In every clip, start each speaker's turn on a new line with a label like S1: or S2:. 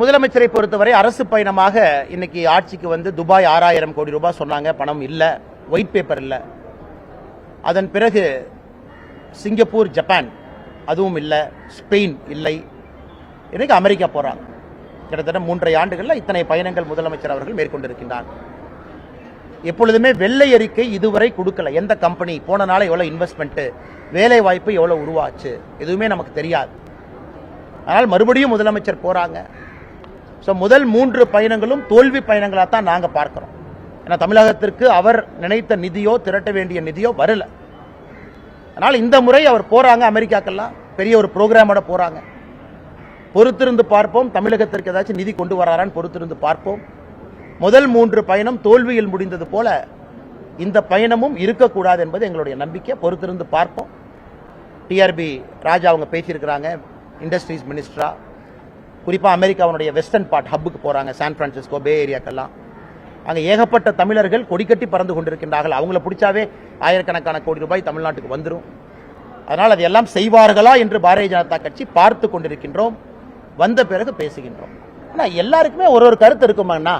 S1: முதலமைச்சரை
S2: பொறுத்தவரை அரசு பயணமாக இன்னைக்கு ஆட்சிக்கு வந்து துபாய் ஆறாயிரம் கோடி ரூபாய் சொன்னாங்க. பணம் இல்லை. ஒயிட் பேப்பர் இல்லை. அதன் பிறகு சிங்கப்பூர் ஜப்பான் அதுவும் இல்லை. ஸ்பெயின் இல்லை. இன்னைக்கு அமெரிக்கா போகிறாங்க கிட்டத்தட்ட மூன்றரை ஆண்டுகளில் இத்தனை பயணங்கள் முதலமைச்சர் அவர்கள் மேற்கொண்டிருக்கின்றார். எப்பொழுதுமே வெள்ளை அறிக்கை இதுவரை கொடுக்கல. எந்த கம்பெனி போன நாள் எவ்வளோ இன்வெஸ்ட்மெண்ட்டு வேலை வாய்ப்பு எவ்வளோ உருவாச்சு? எதுவுமே நமக்கு தெரியாது. அதனால் மறுபடியும் முதலமைச்சர் போகிறாங்க ஸோ முதல் மூன்று பயணங்களும் தோல்வி பயணங்களாக தான் நாங்கள் பார்க்குறோம். ஏன்னா தமிழகத்திற்கு அவர் நினைத்த நிதியோ திரட்ட வேண்டிய நிதியோ வரல. அதனால் இந்த முறை அவர் போகிறாங்க அமெரிக்காக்கெல்லாம். பெரிய ஒரு ப்ரோக்ராமோட போகிறாங்க பொறுத்திருந்து பார்ப்போம். தமிழகத்திற்கு ஏதாச்சும் நிதி கொண்டு வராரான்னு பொறுத்திருந்து பார்ப்போம். முதல் மூன்று பயணம் தோல்வியில் முடிந்தது போல இந்த பயணமும் இருக்கக்கூடாது என்பது எங்களுடைய நம்பிக்கை. பொறுத்திருந்து பார்ப்போம். டிஆர்பி ராஜா அவங்க பேசியிருக்கிறாங்க. இண்டஸ்ட்ரீஸ் மினிஸ்டராக குறிப்பாக அமெரிக்காவுடைய வெஸ்டர்ன் பார்ட் ஹப்புக்கு போகிறாங்க சான் ஃப்ரான்சிஸ்கோ பே ஏரியாக்கெல்லாம் அங்கே ஏகப்பட்ட தமிழர்கள் கொடிக்கட்டி பறந்து கொண்டிருக்கின்றார்கள். அவங்கள பிடிச்சாவே ஆயிரக்கணக்கான கோடி ரூபாய் தமிழ்நாட்டுக்கு வந்துடும் அதனால் அதையெல்லாம் செய்வார்களா என்று பாரதிய ஜனதா கட்சி பார்த்து கொண்டிருக்கின்றோம். வந்த பிறகு பேசுகின்றோம். ஆனால் எல்லாருக்குமே ஒரு ஒரு கருத்து இருக்குமாண்ணா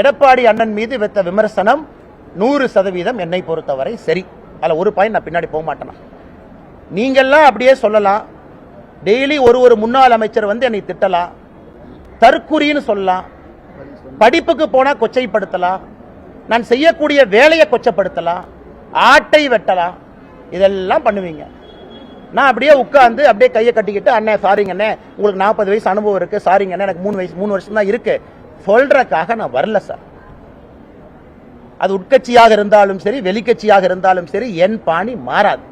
S2: எடப்பாடி அண்ணன் மீது வைத்த விமர்சனம் நூறு சதவீதம் என்னை பொறுத்தவரை சரி. அதில் ஒரு பாயிண்ட் நான் பின்னாடி போக மாட்டேனா. நீங்கள்லாம் அப்படியே சொல்லலாம். டெய்லி ஒரு ஒரு முன்னாள் அமைச்சர் வந்து என்னை திட்டலாம். தற்குறின்னு சொல்லலாம். படிப்புக்கு போனால் கொச்சைப்படுத்தலாம். நான் செய்யக்கூடிய வேலையை கொச்சப்படுத்தலாம். ஆட்டை வெட்டலாம். இதெல்லாம் பண்ணுவீங்க. நான் அப்படியே உட்காந்து அப்படியே கையை கட்டிக்கிட்டு அண்ணே சாரிங்க அண்ணே. உங்களுக்கு நாற்பது வயசு அனுபவம் இருக்கு. சாரிங்க அண்ணே. எனக்கு மூணு வயசு மூணு வருஷம் தான் இருக்கு. சொல்கிறக்காக நான் வரல சார் அது உட்கட்சியாக இருந்தாலும் சரி வெளிக்கட்சியாக இருந்தாலும் சரி என் பாணி மாறாது.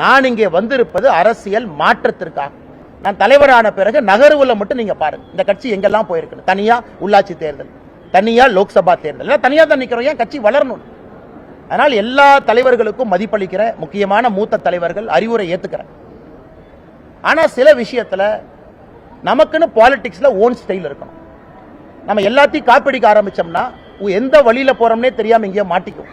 S2: நான் இங்கே வந்திருப்பது அரசியல் மாற்றத்திற்காக. நான் தலைவரான பிறகு நகர்வுல மட்டும் நீங்க பாருங்க. இந்த கட்சி எங்கெல்லாம் போயிருக்கு தனியா உள்ளாட்சி தேர்தல் தனியா லோக்சபா தேர்தல். எல்லாம் தனியா தான் ஏன் கட்சி வளரணும்? அதனால் எல்லா தலைவர்களுக்கும் மதிப்பளிக்கிற முக்கியமான மூத்த தலைவர்கள் அறிவுரை ஏத்துக்கிற ஆனா சில விஷயத்துல நமக்குன்னு பாலிடிக்ஸ்ல ஓன் ஸ்டைல் இருக்கணும். நம்ம எல்லாத்தையும் காப்பிடிக்க ஆரம்பிச்சோம்னா உ- எந்த வழியில போறோம்னே தெரியாம எங்கேயோ மாட்டிக்கும்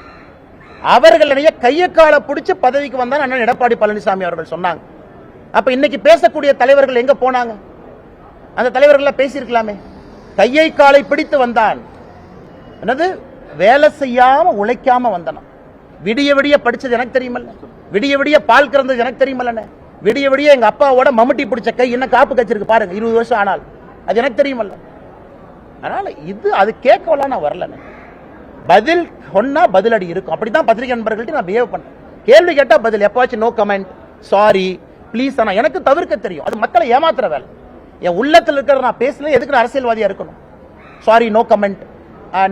S2: அவர்களுடைய கையை காலை பிடிச்சு பதவிக்கு வந்தா அண்ணன் எடப்பாடி பழனிசாமி அவர்கள் சொன்னாங்க. அப்ப இன்னைக்கு பேசக்கூடிய தலைவர்கள் எங்க போனாங்க? அந்த தலைவர்கள் பேசியிருக்கலாமே. கையை காலை பிடித்து வந்தான். என்னது? வேலை செய்யாம உழைக்காம வந்தனம். விடிய விடிய படிச்சது எனக்கு தெரியுமல்ல. விடிய விடிய பால் கறந்தது எனக்கு தெரியுமல்லண்ணே. விடிய விடிய எங்க அப்பாவோட மம்முட்டி பிடிச்ச கை என்ன காப்பு கச்சிருக்கு பாருங்க இருபது வருஷம் ஆனால். அது எனக்கு தெரியுமல்ல. அதனால இது அது கேட்கவெல்லாம் நான் வரலண்ணே. பதில் சொன்னா பதிலடி இருக்கும். அப்படிதான் பத்திரிகை நண்பர்கள்ட்ட நான் பிஹேவ் பண்ணேன். கேள்வி கேட்டா பதில். எப்பாச்சும் நோ கமெண்ட் சாரி ப்ளீஸ் ஆனால் எனக்கு தவிர்க்க தெரியும். அது மக்களை ஏமாத்துற வேலை. என் உள்ளத்தில் இருக்கிற நான் பேசல எதுக்கு நான் அரசியல்வாதியாக இருக்கணும் sorry no comment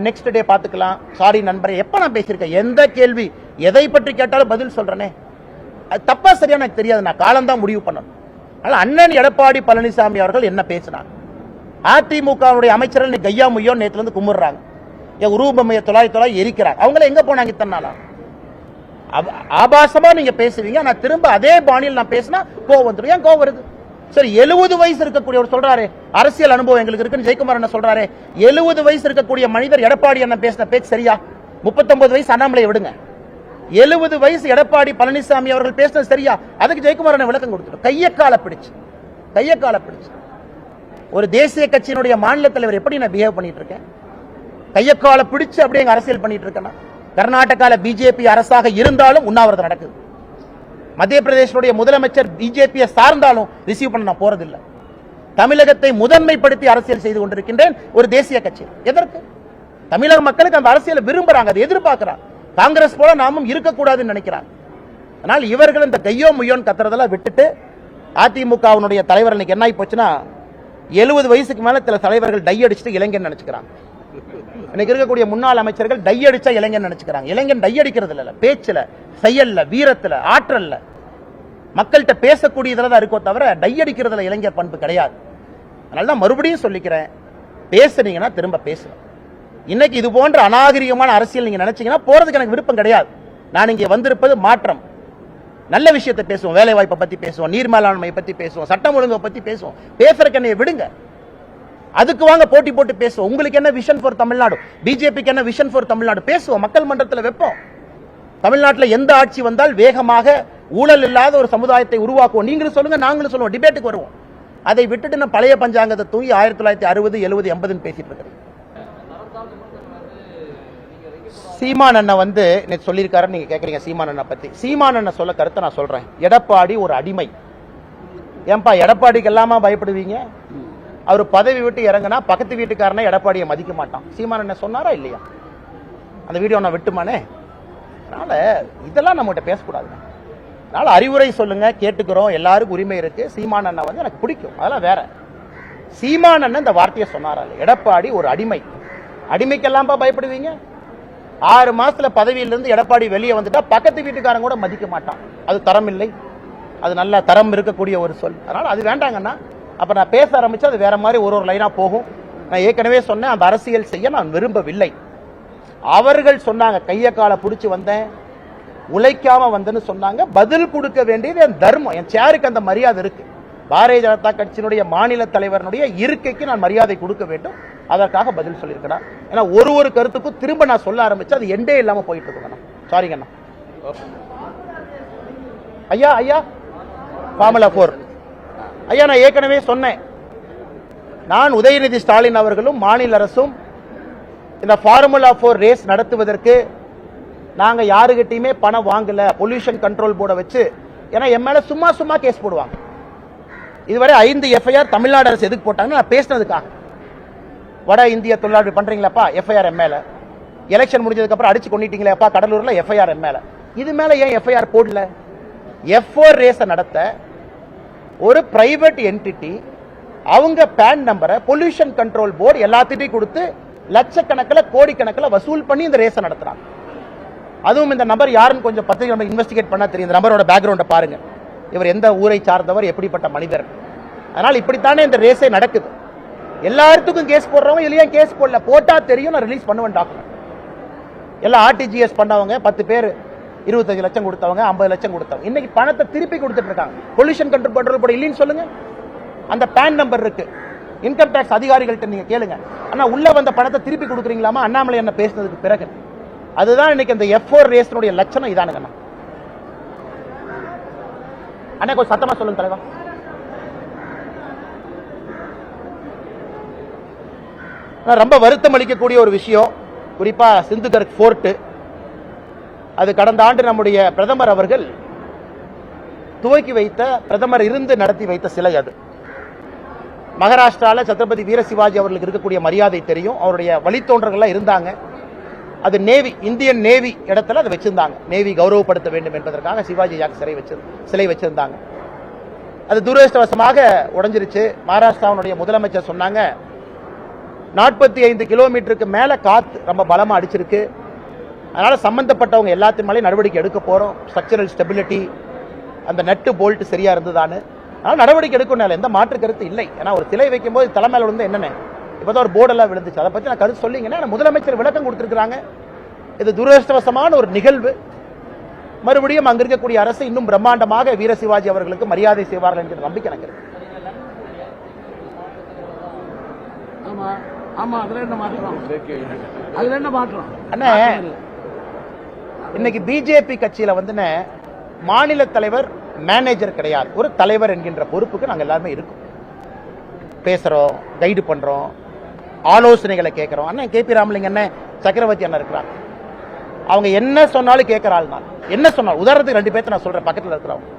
S2: next day பார்த்துக்கலாம். சாரி நண்பரே எப்போ நான் பேசியிருக்கேன்? எந்த கேள்வி? எதை பற்றி கேட்டாலும் பதில் சொல்கிறேனே அது தப்பாக சரியா எனக்கு தெரியாது. நான் காலம்தான் முடிவு பண்ணணும். ஆனால் அண்ணன் எடப்பாடி பழனிசாமி அவர்கள் என்ன பேசினாங்க அதிமுகவுடைய அமைச்சர்கள் கையா முய்யோ நேற்றுலேருந்து இருந்து கும்பிடுறாங்க என் உருவமைய தொள்ளாயிரத்தி தொள்ளாயிரம் எரிக்கிறாங்க. அவங்கள எங்கே போனாங்க இத்தனை நாளாக ஆபாசமா நீங்க பேசுவீங்க. நான் திரும்ப அதே பாணியில் நான் பேசினா கோவம் வந்துடும் ஏன் கோவம் வருது? சரி எழுபது வயசு இருக்கக்கூடியவர் சொல்றாரு. அரசியல் அனுபவம் எங்களுக்கு இருக்குன்னு ஜெயக்குமார் என்ன சொல்றாரு. எழுபது வயசு இருக்கக்கூடிய மனிதர் எடப்பாடி என்ன பேசின பேச்சு சரியா? முப்பத்தொன்பது வயசு அண்ணாமலை விடுங்க. எழுபது வயசு எடப்பாடி பழனிசாமி அவர்கள் பேசினது சரியா? அதுக்கு ஜெயக்குமார் என்ன விளக்கம் கொடுத்துட்டு கைய கால பிடிச்சு. கைய கால பிடிச்சு. ஒரு தேசிய கட்சியினுடைய மாநில தலைவர் எப்படி நான் பிஹேவ் பண்ணிட்டு இருக்கேன்? கையக்கால பிடிச்சு அப்படியே அரசியல் பண்ணிட்டு இருக்கேன்னா கர்நாடகால பிஜேபி அரசாக இருந்தாலும் உண்ணாவிரதம் நடக்குது. மத்திய பிரதேசனுடைய முதலமைச்சர் பிஜேபியை சார்ந்தாலும் ரிசீவ் பண்ண நான் போறதில்லை. தமிழகத்தை முதன்மைப்படுத்தி அரசியல் செய்து கொண்டிருக்கின்றேன் ஒரு தேசிய கட்சி. எதற்கு? தமிழக மக்களுக்கு அந்த அரசியலை விரும்புறாங்க அதை எதிர்பார்க்கிறாங்க காங்கிரஸ் போல நாமும் இருக்கக்கூடாதுன்னு நினைக்கிறாங்க ஆனால் இவர்கள் இந்த கையோ முய்யோன்னு கத்துறதெல்லாம் விட்டுட்டு அதிமுகவினுடைய தலைவர் இன்னைக்கு என்ன ஆகி போச்சுன்னா எழுபது வயசுக்கு மேல சில தலைவர்கள் டை அடிச்சுட்டு இளைஞன் நினைச்சுக்கிறாங்க. இன்னைக்கு இருக்கக்கூடிய முன்னாள் அமைச்சர்கள் டை அடிச்சா இளைஞன் நினைச்சுக்கிறாங்க. இளைஞன் டை அடிக்கிறது இல்ல. பேச்சுல செயல்ல வீரத்துல ஆற்றல்ல. மக்கள்கிட்ட பேசக்கூடியதுல தான் இருக்கோ தவிர டை அடிக்கிறதுல இளைஞர் பண்பு கிடையாது. அதனால தான் மறுபடியும் சொல்லிக்கிறேன் பேசுனீங்கன்னா திரும்ப பேசுங்க. இன்னைக்கு இது போன்ற அநாகரிகமான அரசியல் நீங்க நினைச்சீங்கன்னா போறதுக்கு எனக்கு விருப்பம் கிடையாது. நான் இங்கே வந்திருப்பது மாற்றம். நல்ல விஷயத்தை பேசுவோம் வேலை வாய்ப்பை பத்தி பேசுவோம் நீர் மேலாண்மையை பத்தி பேசுவோம் சட்டம் ஒழுங்கை பத்தி பேசுவோம். பேசுறதுக்கு என்னைய விடுங்க. அதுக்கு வாங்க போட்டி போட்டு பேசுவோம். உங்களுக்கு என்ன விஷன் ஃபார் தமிழ்நாடு? பிஜேபிக்கு என்ன விஷன் ஃபார் தமிழ்நாடு? பேசுவோம். மக்கள் மன்றத்தில் வைப்போம். தமிழ்நாட்டில் எந்த ஆட்சி வந்தால் வேகமாக ஊழல் இல்லாத ஒரு சமுதாயத்தை உருவாக்குவோம். நீங்களும் சொல்லுங்க நாங்களும் சொல்லுவோம். டிபேட்டுக்கு வருவோம். அதை விட்டுட்டு நான் பழைய பஞ்சாங்கத்தை தூங்கி ஆயிரத்தி தொள்ளாயிரத்தி அறுபது எழுபது எண்பதுன்னு பேசிட்டு இருக்கிறேன். சீமான் அண்ணன் வந்து நேற்று சொல்லியிருக்காருன்னு நீங்க கேட்குறீங்க சீமான் அண்ணன் பத்தி. சீமான் அண்ணன் சொல்ல கருத்தை நான் சொல்றேன். எடப்பாடி ஒரு அடிமை. ஏன்பா எடப்பாடிக்கு எல்லாமா பயப்படுவீங்க? அவர் பதவி விட்டு இறங்குனா பக்கத்து வீட்டுக்காரனை எடப்பாடியை மதிக்க மாட்டான். சீமான் என்ன சொன்னாரா இல்லையா? அந்த வீடியோ நான் விட்டுமானே? அதனால் இதெல்லாம் நம்மகிட்ட பேசக்கூடாது அதனால் அறிவுரை சொல்லுங்கள் கேட்டுக்கிறோம் எல்லாருக்கும் உரிமை இருக்குது சீமான் அண்ணன் வந்து எனக்கு பிடிக்கும். அதெல்லாம் வேற. சீமான் அண்ணன் இந்த வார்த்தையை சொன்னாரா எடப்பாடி ஒரு அடிமை. அடிமைக்கெல்லாம்ப்பா பயப்படுவீங்க? ஆறு மாசத்துல பதவியிலிருந்து எடப்பாடி வெளியே வந்துட்டா பக்கத்து வீட்டுக்காரன் கூட மதிக்க மாட்டான். அது தரம் இல்லை. அது நல்ல தரம் இருக்கக்கூடிய ஒரு சொல். அதனால அது வேண்டாங்கண்ணா. அப்போ நான் பேச ஆரம்பிச்சு அது வேறு மாதிரி ஒரு ஒரு லைனாக போகும். நான் ஏற்கனவே சொன்னேன் அந்த அரசியல் செய்ய நான் விரும்பவில்லை. அவர்கள் சொன்னாங்க கையை காலை பிடிச்சி வந்தேன் உழைக்காம வந்தேன்னு சொன்னாங்க. பதில் கொடுக்க வேண்டியது என் தர்மம் என் சேருக்கு அந்த மரியாதை இருக்கு. பாரதிய ஜனதா கட்சியினுடைய மாநில தலைவரனுடைய இருக்கைக்கு நான் மரியாதை கொடுக்க வேண்டும். அதற்காக பதில் சொல்லியிருக்கிறேன் ஏன்னா ஒரு ஒரு கருத்துக்கும் திரும்ப நான் சொல்ல ஆரம்பிச்சு அது எண்டே இல்லாமல் போயிட்டு இருக்குங்கண்ணா சாரிங்கண்ணா ஐயா ஐயா. ஃபார்முலா ஃபோர் ஐயா நான் ஏற்கனவே சொன்னேன். நான் உதயநிதி ஸ்டாலின் அவர்களும் மாநில அரசும் இந்த ஃபார்முலா ஃபோர் ரேஸ் நடத்துவதற்கு நாங்கள் யாருக்கிட்டையுமே பணம் வாங்கலை பொல்யூஷன் கண்ட்ரோல் போர்டை வச்சு. ஏன்னா என் மேலே சும்மா சும்மா கேஸ் போடுவாங்க. இதுவரை ஐந்து எஃப்ஐஆர் தமிழ்நாடு அரசு எதுக்கு போட்டாங்கன்னு நான் பேசினதுக்காக. வட இந்திய தொழிலாளர் பண்றீங்களாப்பா எஃப்ஐஆர் எம் எலெக்ஷன் முடிஞ்சதுக்கப்புறம் அடிச்சு கொண்டுட்டீங்களேப்பா கடலூரில் எஃப்ஐஆர் எம் இது மேலே ஏன் எஃப்ஐஆர் போடல? எஃப் ஃபோர் ரேஸை நடத்த ஒரு பிரைவேட் என்டிட்டி அவங்க பேன் நம்பரை பொல்யூஷன் கண்ட்ரோல் போர்டு எல்லாத்திட்டையும் கொடுத்து லட்சக்கணக்கில் கோடிக்கணக்கில் வசூல் பண்ணி இந்த ரேஸை நடத்துறாங்க. அதுவும் இந்த நபர் யாருன்னு கொஞ்சம் பத்திரிகை நம்ம இன்வெஸ்டிகேட் பண்ணால் தெரியும். இந்த நபரோட பேக்ரவுண்டை பாருங்க. இவர் எந்த ஊரை சார்ந்தவர் எப்படிப்பட்ட மனிதர். அதனால் இப்படித்தானே இந்த ரேஸே நடக்குது. எல்லாத்துக்கும் கேஸ் போடுறவங்க இல்லையா கேஸ் போடல. போட்டால் தெரியும் நான் ரிலீஸ் பண்ணுவேன் டாக்குமெண்ட் எல்லாம் ஆர்டிஜிஎஸ் பண்ணவங்க பத்து பேர் இருபத்தஞ்சு லட்சம் கொடுத்தவங்க ஐம்பது லட்சம் கொடுத்தவங்க. இன்னைக்கு பணத்தை திருப்பி கொடுத்துட்டு இருக்காங்க பொல்யூஷன் கண்ட்ரோல் கண்ட்ரோல் போட இல்லைன்னு சொல்லுங்க. அந்த பேன் நம்பர் இருக்கு. இன்கம் டேக்ஸ் அதிகாரிகள்ட்ட நீங்க கேளுங்க. ஆனா உள்ள வந்த பணத்தை திருப்பி கொடுக்குறீங்களாமா? அண்ணாமலை என்ன பேசினதுக்கு பிறகு. அதுதான் இன்னைக்கு அந்த எஃப் ஃபோர் ரேஸ்னுடைய லட்சணம் இதானுங்கண்ணா அண்ணா. கொஞ்சம் சத்தமா சொல்லுங்க தலைவா. ஆனா, ரொம்ப வருத்தம் அளிக்கக்கூடிய ஒரு விஷயம். குறிப்பா சிந்துகர்க் ஃபோர்ட்டு அது கடந்த ஆண்டு நம்முடைய பிரதமர் அவர்கள் துவக்கி வைத்த பிரதமர் இருந்து நடத்தி வைத்த சிலை அது. மகாராஷ்டிரால சத்ரபதி வீர சிவாஜி அவர்களுக்கு இருக்கக்கூடிய மரியாதை தெரியும். அவருடைய வழித்தோன்றர்கள்லாம் இருந்தாங்க. அது நேவி இந்தியன் நேவி இடத்துல அதை வச்சிருந்தாங்க. நேவி கௌரவப்படுத்த வேண்டும் என்பதற்காக சிவாஜி ஜாக் சிலை வச்சு சிலை வச்சிருந்தாங்க. அது துரதிருஷ்டவசமாக உடைஞ்சிருச்சு. மகாராஷ்டிராவுடைய முதலமைச்சர் சொன்னாங்க நாற்பத்தி ஐந்து கிலோமீட்டருக்கு மேலே காத்து ரொம்ப பலமாக அடிச்சிருக்கு. அதனால சம்பந்தப்பட்டவங்க எல்லாத்தின் மேலேயும் நடவடிக்கை எடுக்க போறோம். ஸ்ட்ரக்சரல் ஸ்டெபிலிட்டி அந்த நட்டு போல்ட் சரியா இருந்ததான்னு. அதனால நடவடிக்கை எடுக்கணும் எந்த மாற்று கருத்து இல்லை. ஏன்னா ஒரு சிலை வைக்கும்போது தலைமையில வந்து என்னென்ன? இப்பதான் ஒரு போர்டெல்லாம் விழுந்துச்சு. அதை பத்தி நான் கருத்து சொல்லிங்கன்னா முதலமைச்சர் விளக்கம் கொடுத்திருக்கிறாங்க. இது துரதிருஷ்டவசமான ஒரு நிகழ்வு. மறுபடியும் அங்க இருக்கக்கூடிய அரசு இன்னும் பிரம்மாண்டமாக வீர சிவாஜி அவர்களுக்கு மரியாதை செய்வார்கள் என்கிற நம்பிக்கை எனக்கு இருக்கு.
S3: ஆமா ஆமா அதுல என்ன மாற்றம்? அதுல என்ன மாற்றம்?
S2: அண்ணே இன்னைக்கு பிஜேபி கட்சியில வந்துன மாநில தலைவர் மேனேஜர் கிடையாது. ஒரு தலைவர் என்கின்ற பொறுப்புக்கு நாங்கள் எல்லாருமே இருக்கோம். பேசுறோம் கைடு பண்றோம் ஆலோசனைகளை கேட்குறோம் அண்ணன் கே பி ராமலிங்க அண்ணன் சக்கரவர்த்தி அண்ணன் இருக்கிறாங்க அவங்க என்ன சொன்னாலும் கேட்குற ஆள் நான். என்ன சொன்னால் உதாரணத்துக்கு ரெண்டு பேர்த்த நான் சொல்றேன் பக்கத்தில் இருக்கிறவங்க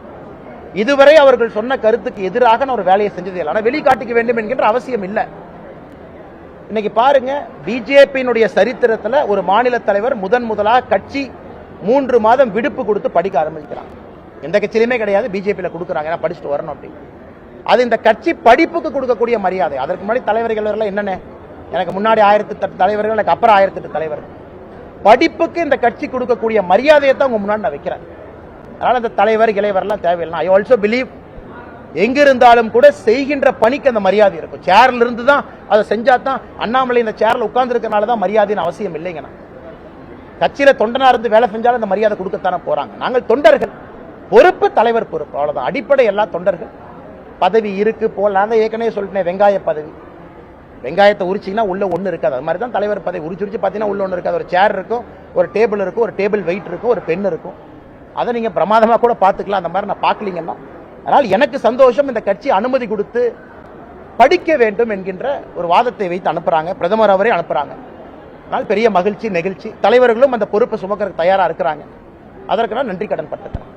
S2: இதுவரை அவர்கள் சொன்ன கருத்துக்கு எதிராக நான் ஒரு வேலையை செஞ்சது இல்லை. ஆனால் வெளிக்காட்டிக்க வேண்டும் என்கின்ற அவசியம் இல்லை. இன்னைக்கு பாருங்க பிஜேபியினுடைய சரித்திரத்தில் ஒரு மாநில தலைவர் முதன் முதலாக கட்சி மூன்று மாதம் விடுப்பு கொடுத்து படிக்க ஆரம்பிக்கிறாங்க எந்த கட்சியிலுமே கிடையாது பிஜேபியில் கொடுக்குறாங்க ஏன்னா படிச்சுட்டு வரணும் அப்படின்னு. அது இந்த கட்சி படிப்புக்கு கொடுக்கக்கூடிய மரியாதை. அதற்கு முன்னாடி தலைவர்கள் எல்லாம் என்னென்ன? எனக்கு முன்னாடி ஆயிரத்தி எட்டு தலைவர்கள் எனக்கு அப்புறம் ஆயிரத்தி எட்டு தலைவர்கள். படிப்புக்கு இந்த கட்சி கொடுக்கக்கூடிய மரியாதையை தான் உங்க முன்னாடி நான் வைக்கிறேன். அதனால் இந்த தலைவர் இளைவரெல்லாம் தேவையில்லை. ஐ ஆல்சோ பிலீவ் எங்கிருந்தாலும் கூட செய்கின்ற பணிக்கு அந்த மரியாதை இருக்கும். சேர்ல இருந்து தான் அதை செஞ்சா தான் அண்ணாமலை இந்த சேர்ல உட்கார்ந்துருக்கனால தான் மரியாதைன்னு அவசியம் இல்லைங்கண்ணா. கட்சியில் தொண்டனா இருந்து வேலை செஞ்சாலும் அந்த மரியாதை கொடுக்கத்தானே போகிறாங்க நாங்கள் தொண்டர்கள். பொறுப்பு தலைவர் பொறுப்பு. அவ்வளோதான் அடிப்படை எல்லா தொண்டர்கள். பதவி இருக்கு போகலாம் நான் தான் ஏற்கனவே சொல்லிட்டேன் வெங்காய பதவி. வெங்காயத்தை உரிச்சிங்கன்னா உள்ள ஒன்று இருக்காது. அது மாதிரி தான் தலைவர் பதவி. உரிச்சு உரிச்சு பார்த்தீங்கன்னா உள்ள ஒன்று இருக்காது. ஒரு சேர் இருக்கும் ஒரு டேபிள் இருக்கும் ஒரு டேபிள் வெயிட் இருக்கும் ஒரு பென் இருக்கும். அதை நீங்கள் பிரமாதமாக கூட பார்த்துக்கலாம். அந்த மாதிரி நான் பார்க்கலீங்கன்னா. அதனால் எனக்கு சந்தோஷம். இந்த கட்சி அனுமதி கொடுத்து படிக்க வேண்டும் என்கின்ற ஒரு வாதத்தை வைத்து அனுப்புகிறாங்க பிரதமர் அவரே அனுப்புகிறாங்க அதனால் பெரிய மகிழ்ச்சி நெகிழ்ச்சி. தலைவர்களும் அந்த பொறுப்பை சுமக்கிறதுக்கு தயாரா இருக்கிறாங்க. அதற்கு நான் நன்றி கடன் பட்டுக்கிறேன்.